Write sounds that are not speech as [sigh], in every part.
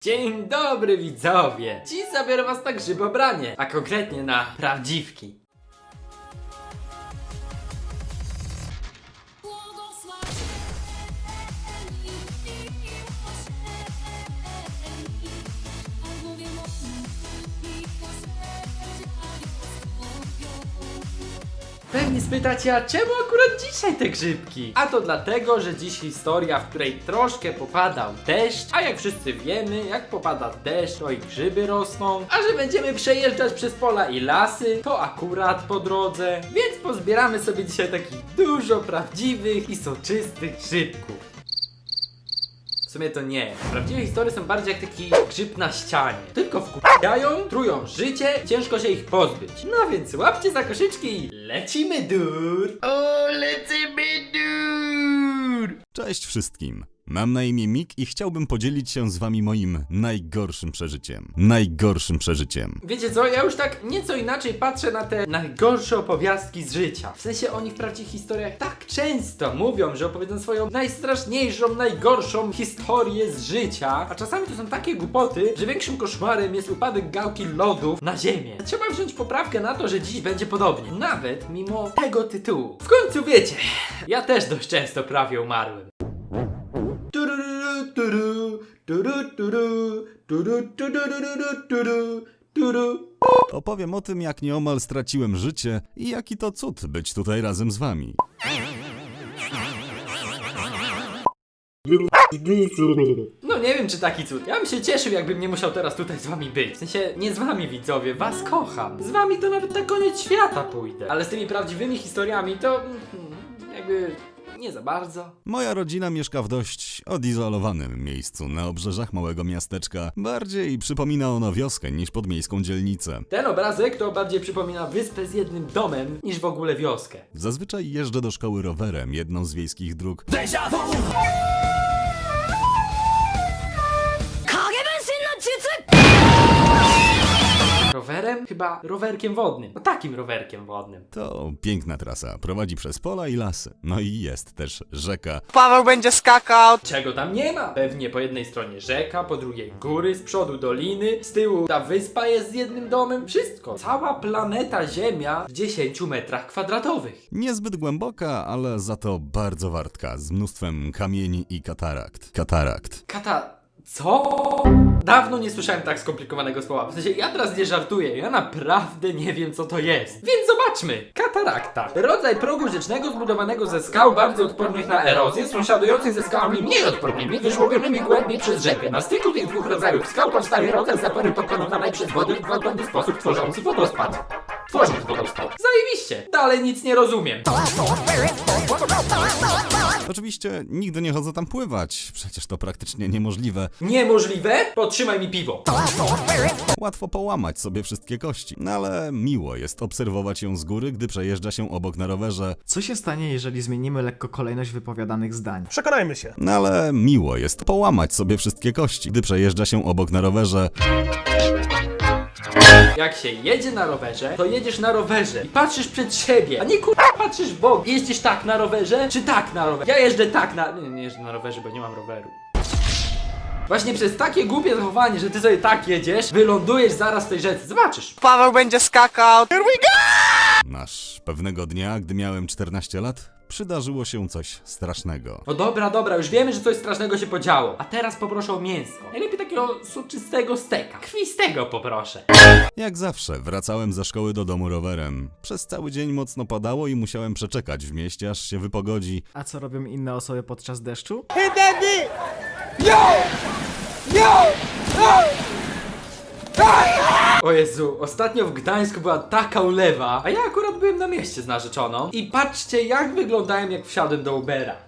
Dzień dobry widzowie! Dziś zabiorę was na grzybobranie, a konkretnie na prawdziwki. Pewnie spytacie, a czemu akurat dzisiaj te grzybki? A to dlatego, że dziś historia, w której troszkę popadał deszcz, a jak wszyscy wiemy, jak popada deszcz, to i grzyby rosną, a że będziemy przejeżdżać przez pola i lasy, to akurat po drodze, więc pozbieramy sobie dzisiaj takich dużo prawdziwych i soczystych grzybków. W sumie to nie. Prawdziwe historie są bardziej jak taki grzyb na ścianie. Tylko wkurzają, trują życie, ciężko się ich pozbyć. No więc łapcie za koszyczki i lecimy dur! O, lecimy dur! Cześć wszystkim. Mam na imię Mik i chciałbym podzielić się z wami moim najgorszym przeżyciem. Najgorszym przeżyciem. Wiecie co, ja już tak nieco inaczej patrzę na te najgorsze opowiastki z życia. W sensie oni w prawdziwych historiach tak często mówią, że opowiedzą swoją najstraszniejszą, najgorszą historię z życia, a czasami to są takie głupoty, że większym koszmarem jest upadek gałki lodów na ziemię. Trzeba wziąć poprawkę na to, że dziś będzie podobnie. Nawet mimo tego tytułu. W końcu wiecie, ja też dość często prawie umarłem. Opowiem o tym, jak nieomal straciłem życie i jaki to cud być tutaj razem z wami. No nie wiem czy taki cud. Ja bym się cieszył jakbym nie musiał teraz tutaj z wami być. W sensie nie z wami widzowie, was kocham. Z wami to nawet na koniec świata pójdę. Ale z tymi prawdziwymi historiami to mm, jakby nie za bardzo. Moja rodzina mieszka w dość odizolowanym miejscu na obrzeżach małego miasteczka. Bardziej przypomina ono wioskę niż podmiejską dzielnicę. Ten obrazek to bardziej przypomina wyspę z jednym domem niż w ogóle wioskę. Zazwyczaj jeżdżę do szkoły rowerem, jedną z wiejskich dróg. 影分 Rowerem? Chyba rowerkiem wodnym. No takim rowerkiem wodnym. To piękna trasa, prowadzi przez pola i lasy. No i jest też rzeka. Paweł będzie skakał. Czego tam nie ma? Pewnie po jednej stronie rzeka, po drugiej góry, z przodu doliny, z tyłu ta wyspa jest z jednym domem. Wszystko. Cała planeta Ziemia w 10 metrach kwadratowych. Niezbyt głęboka, ale za to bardzo wartka, z mnóstwem kamieni i katarakt. Katarakt. Kata... Co? Dawno nie słyszałem tak skomplikowanego słowa. W sensie, ja teraz nie żartuję, ja naprawdę nie wiem co to jest. Więc zobaczmy. Katarakta. Rodzaj progu rzecznego zbudowanego ze skał bardzo odpornych na erozję, sąsiadujących ze skałami mniej odpornymi, wyżłobionymi głębiej przez rzekę. Na styku tych dwóch rodzajów skał powstaje rodzaj zapory pokonywanej przez wodę w gwałtowny sposób tworzący wodospad. Tworząc wodospad. Zajebiście. Dalej nic nie rozumiem. Oczywiście nigdy nie chodzę tam pływać, przecież to praktycznie niemożliwe. Niemożliwe? Podtrzymaj mi piwo. Łatwo połamać sobie wszystkie kości, no ale miło jest obserwować ją z góry, gdy przejeżdża się obok na rowerze. Co się stanie, jeżeli zmienimy lekko kolejność wypowiadanych zdań? Przekonajmy się. No ale miło jest połamać sobie wszystkie kości, gdy przejeżdża się obok na rowerze. Jak się jedzie na rowerze, to jedziesz na rowerze i patrzysz przed siebie, a nie kur... patrzysz w bok. Jeździsz tak na rowerze, czy tak na rowerze? Ja jeżdżę tak na... Nie, nie jeżdżę na rowerze, bo nie mam roweru. Właśnie przez takie głupie zachowanie, że ty sobie tak jedziesz, wylądujesz zaraz w tej rzece. Zobaczysz. Paweł będzie skakał. Nasz pewnego dnia, gdy miałem 14 lat, przydarzyło się coś strasznego. No dobra, dobra, już wiemy, że coś strasznego się podziało. A teraz poproszę o mięsko. Najlepiej takiego soczystego steka. Kwistego poproszę. Jak zawsze, wracałem ze szkoły do domu rowerem. Przez cały dzień mocno padało i musiałem przeczekać w mieście, aż się wypogodzi. A co robią inne osoby podczas deszczu? O Jezu, ostatnio w Gdańsku była taka ulewa, a ja akurat byłem na mieście z narzeczoną. I patrzcie, jak wyglądałem, jak wsiadłem do Ubera.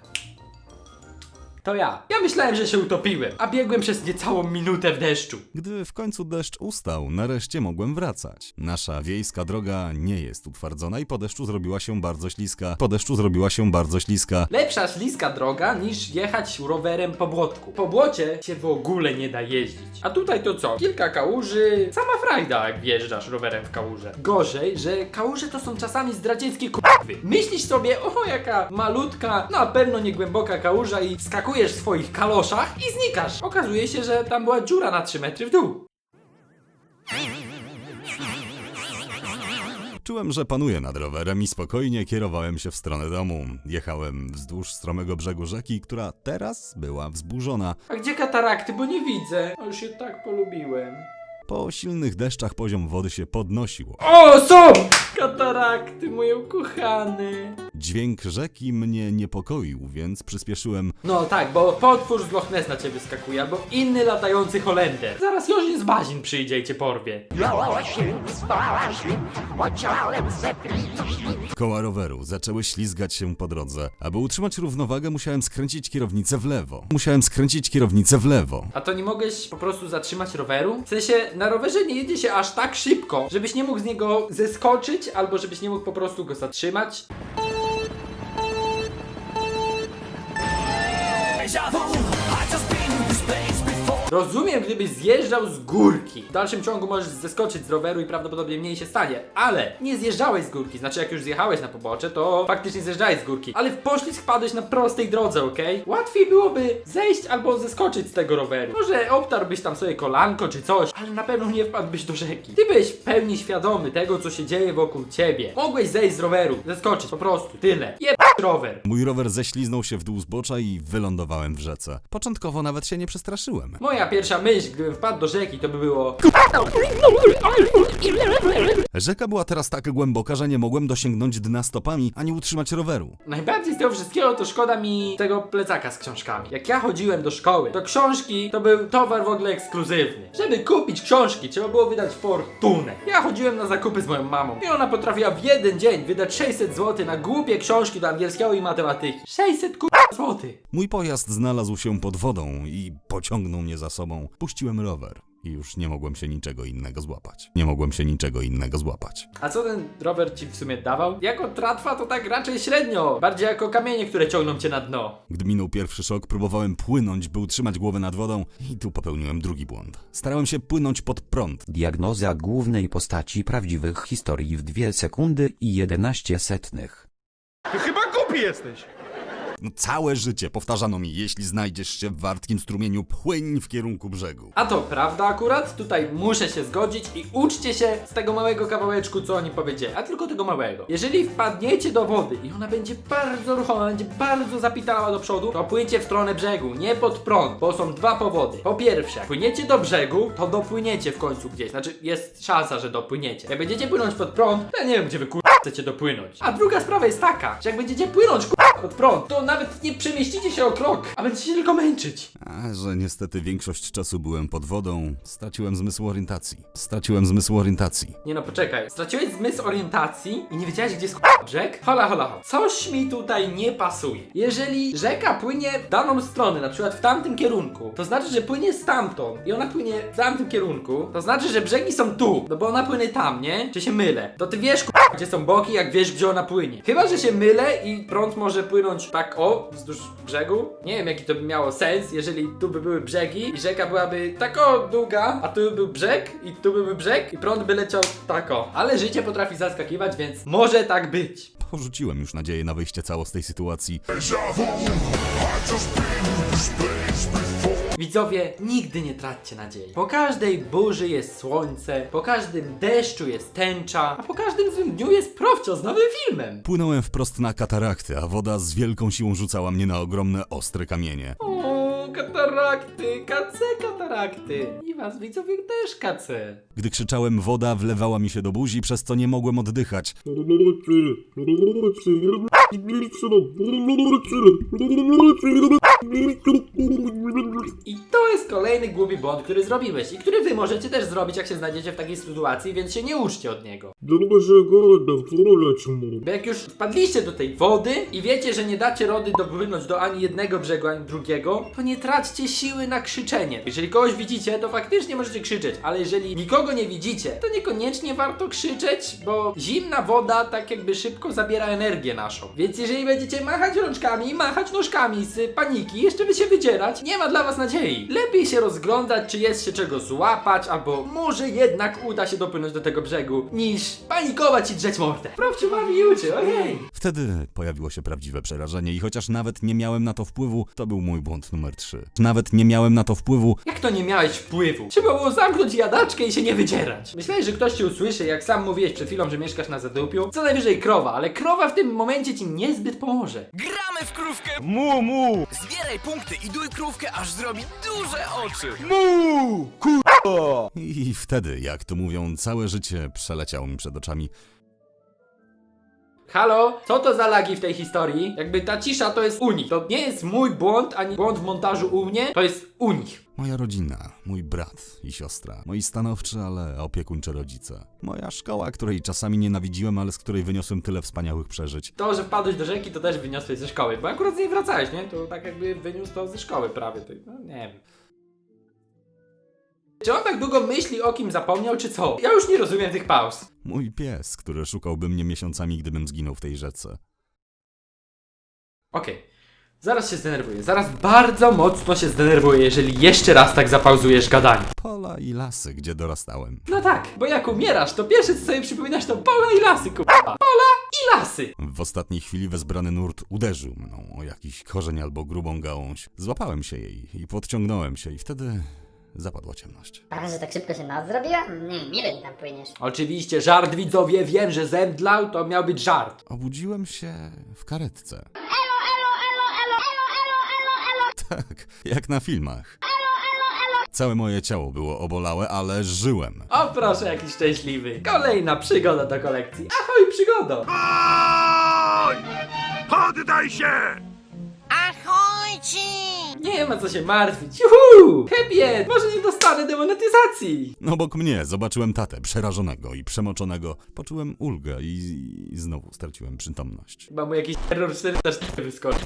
To ja. Ja myślałem, że się utopiłem, a biegłem przez niecałą minutę w deszczu. Gdy w końcu deszcz ustał, nareszcie mogłem wracać. Nasza wiejska droga nie jest utwardzona i po deszczu zrobiła się bardzo śliska. Po deszczu zrobiła się bardzo śliska. Lepsza śliska droga niż jechać rowerem po błotku. Po błocie się w ogóle nie da jeździć. A tutaj to co? Kilka kałuży, sama frajda jak wjeżdżasz rowerem w kałużę. Gorzej, że kałuże to są czasami zdradzieckie k***wy. Myślisz sobie, o jaka malutka, na pewno niegłęboka kałuża i wskakujesz skakujesz w swoich kaloszach i znikasz. Okazuje się, że tam była dziura na 3 metry w dół. Czułem, że panuję nad rowerem i spokojnie kierowałem się w stronę domu. Jechałem wzdłuż stromego brzegu rzeki, która teraz była wzburzona. A gdzie katarakty, bo nie widzę. A już je tak polubiłem. Po silnych deszczach poziom wody się podnosił. O, są! Katarakty, moje ukochane. Dźwięk rzeki mnie niepokoił, więc przyspieszyłem. No tak, bo potwór z Loch Ness na ciebie skakuje, albo inny latający Holender. Zaraz Jorzin z Bazin przyjdzie i cię porwie. Koła roweru zaczęły ślizgać się po drodze. Aby utrzymać równowagę, musiałem skręcić kierownicę w lewo. Musiałem skręcić kierownicę w lewo. A to nie mogłeś po prostu zatrzymać roweru? W sensie, na rowerze nie jedzie się aż tak szybko, żebyś nie mógł z niego zeskoczyć, albo żebyś nie mógł po prostu go zatrzymać. 下风。Rozumiem, gdybyś zjeżdżał z górki. W dalszym ciągu możesz zeskoczyć z roweru i prawdopodobnie mniej się stanie, ale nie zjeżdżałeś z górki. Znaczy, jak już zjechałeś na pobocze, to faktycznie zjeżdżałeś z górki. Ale w poślizg wpadłeś na prostej drodze, okej? Łatwiej byłoby zejść albo zeskoczyć z tego roweru. Może obtarłbyś tam sobie kolanko czy coś, ale na pewno nie wpadłbyś do rzeki. Ty byłeś w pełni świadomy tego, co się dzieje wokół ciebie. Mogłeś zejść z roweru, zeskoczyć, po prostu, tyle. Jeb rower. Mój rower ześliznął się w dół zbocza i wylądowałem w rzece. Początkowo nawet się nie przestraszyłem. Moja pierwsza myśl, gdybym wpadł do rzeki, to by było Rzeka była teraz tak głęboka, że nie mogłem dosięgnąć dna stopami ani utrzymać roweru. Najbardziej z tego wszystkiego to szkoda mi tego plecaka z książkami. Jak ja chodziłem do szkoły, to książki to był towar w ogóle ekskluzywny. Żeby kupić książki, trzeba było wydać fortunę. Ja chodziłem na zakupy z moją mamą i ona potrafiła w jeden dzień wydać 600 zł na głupie książki do angielskiego i matematyki. 600 ku... złotych. Mój pojazd znalazł się pod wodą i pociągnął mnie za sobą. Puściłem rower i już nie mogłem się niczego innego złapać. Nie mogłem się niczego innego złapać. A co ten rower ci w sumie dawał? Jako tratwa to tak raczej średnio. Bardziej jako kamienie, które ciągną cię na dno. Gdy minął pierwszy szok, próbowałem płynąć, by utrzymać głowę nad wodą i tu popełniłem drugi błąd. Starałem się płynąć pod prąd. Diagnoza głównej postaci prawdziwych historii w 2 sekundy i 11 setnych. Ty chyba głupi jesteś! No, całe życie powtarzano mi, jeśli znajdziesz się w wartkim strumieniu, płyń w kierunku brzegu. A to prawda akurat, tutaj muszę się zgodzić i uczcie się z tego małego kawałeczku, co oni powiedzieli, a tylko tego małego. Jeżeli wpadniecie do wody i ona będzie bardzo ruchoma, będzie bardzo zapitała do przodu, to płyńcie w stronę brzegu, nie pod prąd, bo są dwa powody. Po pierwsze, płyniecie do brzegu, to dopłyniecie w końcu gdzieś, znaczy jest szansa, że dopłyniecie. Jak będziecie płynąć pod prąd, ja nie wiem, gdzie wy kur... chcecie dopłynąć. A druga sprawa jest taka, że jak będziecie płynąć kur... pod prąd, to nawet nie przemieścicie się o krok, a będziecie się tylko męczyć. A że niestety większość czasu byłem pod wodą, straciłem zmysł orientacji. Straciłem zmysł orientacji. Nie no, poczekaj. Straciłeś zmysł orientacji i nie wiedziałeś, gdzie jest k***a brzeg? Hola, hola, hola. Coś mi tutaj nie pasuje. Jeżeli rzeka płynie w daną stronę, na przykład w tamtym kierunku, to znaczy, że płynie stamtąd i ona płynie w tamtym kierunku, to znaczy, że brzegi są tu, no bo ona płynie tam, nie? Czy się mylę? To ty wiesz, k***a, gdzie są boki, jak wiesz, gdzie ona płynie. Chyba, że się mylę i prąd może płynąć tak o, wzdłuż brzegu. Nie wiem, jaki to by miało sens, jeżeli tu by były brzegi i rzeka byłaby tak o długa, a tu by był brzeg i tu by był brzeg i prąd by leciał tak o. Ale życie potrafi zaskakiwać, więc może tak być. Porzuciłem już nadzieję na wyjście cało z tej sytuacji. Widzowie, nigdy nie traćcie nadziei. Po każdej burzy jest słońce, po każdym deszczu jest tęcza, a po każdym złym dniu jest profcio z nowym filmem. Płynąłem wprost na katarakty, a woda z wielką siłą rzucała mnie na ogromne, ostre kamienie. O, katarakty, KC katarakty. I was widzowie też KC. Gdy krzyczałem, woda wlewała mi się do buzi, przez co nie mogłem oddychać. I to jest kolejny głupi błąd, który zrobiłeś i który wy możecie też zrobić, jak się znajdziecie w takiej sytuacji, więc się nie uczcie od niego. Bo jak już wpadliście do tej wody i wiecie, że nie dacie rody dopłynąć do ani jednego brzegu, ani drugiego, to nie traćcie siły na krzyczenie. Jeżeli kogoś widzicie, to faktycznie możecie krzyczeć, ale jeżeli nikogo nie widzicie, to niekoniecznie warto krzyczeć, bo zimna woda tak jakby szybko zabiera energię naszą. Więc jeżeli będziecie machać rączkami, machać nóżkami z paniki, jeszcze by się wydzierać, nie ma dla was nadziei. Lepiej się rozglądać, czy jest się czego złapać, albo może jednak uda się dopłynąć do tego brzegu, niż panikować i drzeć mordę. Prawciu bawi i uczy, ojej. Wtedy pojawiło się prawdziwe przerażenie i chociaż nawet nie miałem na to wpływu, to był mój błąd numer 3. Nawet nie miałem na to wpływu, Jak to nie miałeś wpływu? Trzeba było zamknąć jadaczkę i się nie wydzierać. Myślałeś, że ktoś cię usłyszy, jak sam mówiłeś przed chwilą, że mieszkasz na zadupiu? Co najwyżej krowa, ale krowa w tym momencie ci niezbyt pomoże. Gramy w krówkę! Mu, mu! Zbieraj punkty i duj krówkę, aż zrobi duże oczy! Mu! Kurwa! i wtedy, jak to mówią, całe życie przeleciało mi przed oczami. Halo? Co to za lagi w tej historii? Jakby ta cisza to jest u nich. To nie jest mój błąd, ani błąd w montażu u mnie, to jest u nich. Moja rodzina, mój brat i siostra, moi stanowczy, ale opiekuńczy rodzice. Moja szkoła, której czasami nienawidziłem, ale z której wyniosłem tyle wspaniałych przeżyć. To, że wpadłeś do rzeki, to też wyniosłeś ze szkoły, bo akurat z niej wracałeś, nie? To tak jakby wyniósł to ze szkoły prawie. No nie wiem. Czy on tak długo myśli o kim zapomniał, czy co? Ja już nie rozumiem tych pauz. Mój pies, który szukałby mnie miesiącami, gdybym zginął w tej rzece. Okej. Zaraz się zdenerwuję. Zaraz bardzo mocno się zdenerwuję, jeżeli jeszcze raz tak zapauzujesz gadanie. Pola i lasy, gdzie dorastałem. No tak, bo jak umierasz, to pierwsze co sobie przypominasz to pola i lasy, kurwa. Pola i lasy. W ostatniej chwili wezbrany nurt uderzył mną o jakiś korzeń albo grubą gałąź. Złapałem się jej i podciągnąłem się i wtedy zapadła ciemność. A że tak szybko się noc zrobiła? Nie, ile mi tam płyniesz? Oczywiście, żart widzowie, wiem, że zemdlał, to miał być żart. Obudziłem się w karetce. [laughs] Tak, jak na filmach. Całe moje ciało było obolałe, ale żyłem. O proszę, jaki szczęśliwy. Kolejna przygoda do kolekcji. Ahoj, przygodo. Poddaj się! Ahojci! Nie ma co się martwić. Juhu! Happy end. Może nie dostanę demonetyzacji. Obok mnie zobaczyłem tatę przerażonego i przemoczonego. Poczułem ulgę i, i znowu straciłem przytomność. Chyba mu jakiś terror 4 wyskoczył.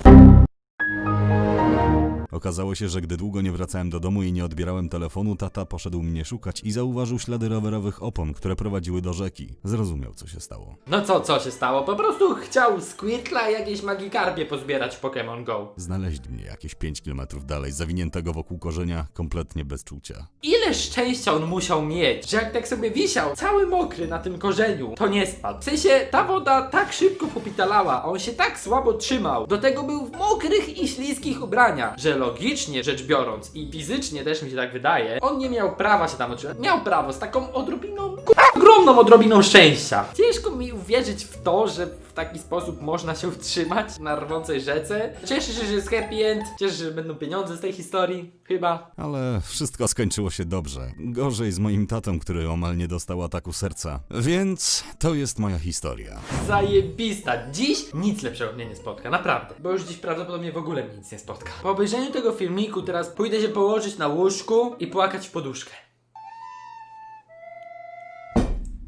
Okazało się, że gdy długo nie wracałem do domu i nie odbierałem telefonu, tata poszedł mnie szukać i zauważył ślady rowerowych opon, które prowadziły do rzeki. Zrozumiał, co się stało. No co, co się stało? Po prostu chciał Squirtla i jakieś magikarbie pozbierać w Pokémon Go. Znaleźli mnie jakieś 5 km dalej, zawiniętego wokół korzenia, kompletnie bez czucia. Ile szczęścia on musiał mieć, że jak tak sobie wisiał, cały mokry na tym korzeniu, to nie spadł. W sensie, ta woda tak szybko popitalała, a on się tak słabo trzymał. Do tego był w mokrych i śliskich ubraniach, że logicznie rzecz biorąc i fizycznie też mi się tak wydaje, on nie miał prawa się tam utrzymać. Miał prawo z taką odrobiną, ogromną odrobiną szczęścia. Ciężko mi uwierzyć w to, że w taki sposób można się utrzymać na rwącej rzece. Cieszę się, że jest happy end, cieszę się, że będą pieniądze z tej historii, chyba. Ale wszystko skończyło się dobrze. Gorzej z moim tatą, który omal nie dostał ataku serca. Więc to jest moja historia. Zajebista. Dziś nic lepszego mnie nie spotka, naprawdę. Bo już dziś prawdopodobnie w ogóle mnie nic nie spotka. Po obejrzeniu tego filmiku teraz pójdę się położyć na łóżku i płakać w poduszkę.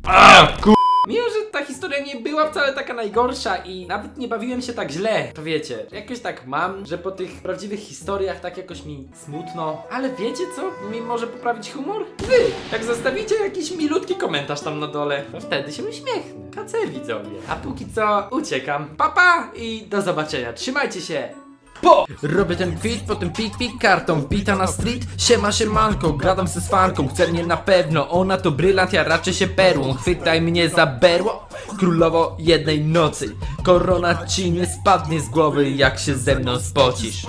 A, ku... Mimo, że ta historia nie była wcale taka najgorsza i nawet nie bawiłem się tak źle, to wiecie, jakoś tak mam, że po tych prawdziwych historiach tak jakoś mi smutno. Ale wiecie co mi może poprawić humor? Wy! Jak zostawicie jakiś milutki komentarz tam na dole, to wtedy się uśmiechnę. KC widzowie. A póki co uciekam. Papa i do zobaczenia. Trzymajcie się. Po! Robię ten kwit, potem pik pik kartą wbita na street. Siema siemanko, gadam ze swanką Chce mnie na pewno, ona to brylant, ja raczej się perłą. Chwytaj mnie za berło, królowo jednej nocy. Korona ci nie spadnie z głowy jak się ze mną spocisz